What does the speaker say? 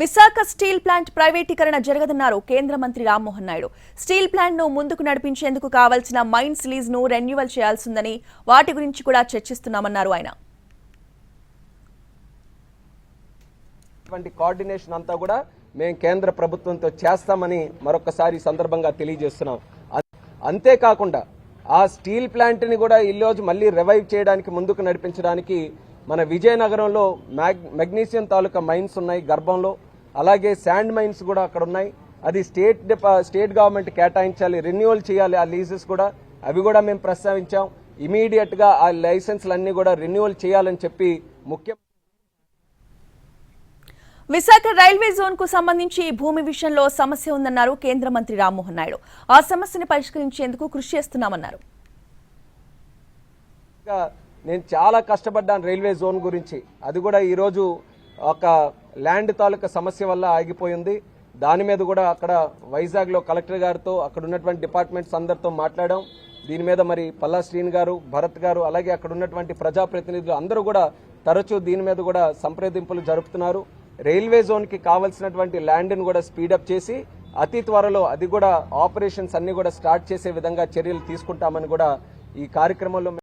Visakha steel plant ప్రైవేటీకరణ జరగదన్నారు కేంద్ర మంత్రి రామ్మోహన్ నాయుడు. స్టీల్ ప్లాంట్ను ముందుకు నడిపించేందుకు కావాల్సిన మైన్స్ లీజ్ను రెన్యువల్ చేయాల్సిందని వాటి గురించి కూడా చర్చిస్తున్నామన్నారు ఆయన. ఇటువంటి కోఆర్డినేషన్ అంతా కూడా మేము కేంద్ర ప్రభుత్వంతో చేస్తామని మరొకసారి సందర్భంగా తెలియజేస్తున్నాం. అంతేకాకుండా ఆ స్టీల్ ప్లాంట్ని కూడా ఈ రోజు మళ్ళీ రివైవ్ చేయడానికి ముందుకు నడిపించడానికి మన విజయనగరంలో మ్యాగ్ మెగ్నీషియం తాలూకా మైన్స్ ఉన్నాయి గర్భంలో. అలాగే శాండ్ మైన్స్ కూడా అక్కడ ఉన్నాయి. అది స్టేట్ స్టేట్ గవర్నమెంట్ కేటాయించాలి రెన్యువల్ చేయాలి ఆ లీజెస్ కూడా. అవి కూడా మేము ప్రస్తావించాం. ఇమీడియట్గా ఆ లైసెన్స్లన్నీ కూడా రెన్యువల్ చేయాలని చెప్పి ముఖ్య విశాఖ రైల్వే జోన్కు సంబంధించి భూమి విషయంలో సమస్య ఉందన్నారు కేంద్ర మంత్రి రామ్మోహన్ నాయుడు. ఆ సమస్యను పరిష్కరించేందుకు కృషి చేస్తున్నామన్నారు. నేను చాలా కష్టపడ్డాను రైల్వే జోన్ గురించి. అది కూడా ఈరోజు ఒక ల్యాండ్ తాలూకా సమస్య వల్ల ఆగిపోయింది. దాని మీద కూడా అక్కడ వైజాగ్లో కలెక్టర్ గారితో అక్కడ ఉన్నటువంటి డిపార్ట్మెంట్స్ అందరితో మాట్లాడాం. దీని మీద మరి పల్లా శ్రీని గారు భరత్ గారు అలాగే అక్కడ ఉన్నటువంటి ప్రజాప్రతినిధులు అందరూ కూడా తరచూ దీని మీద కూడా సంప్రదింపులు జరుపుతున్నారు. రైల్వే జోన్కి కావలసినటువంటి ల్యాండ్ను కూడా స్పీడప్ చేసి అతి త్వరలో అది కూడా ఆపరేషన్స్ అన్ని కూడా స్టార్ట్ చేసే విధంగా చర్యలు తీసుకుంటామని కూడా ఈ కార్యక్రమంలో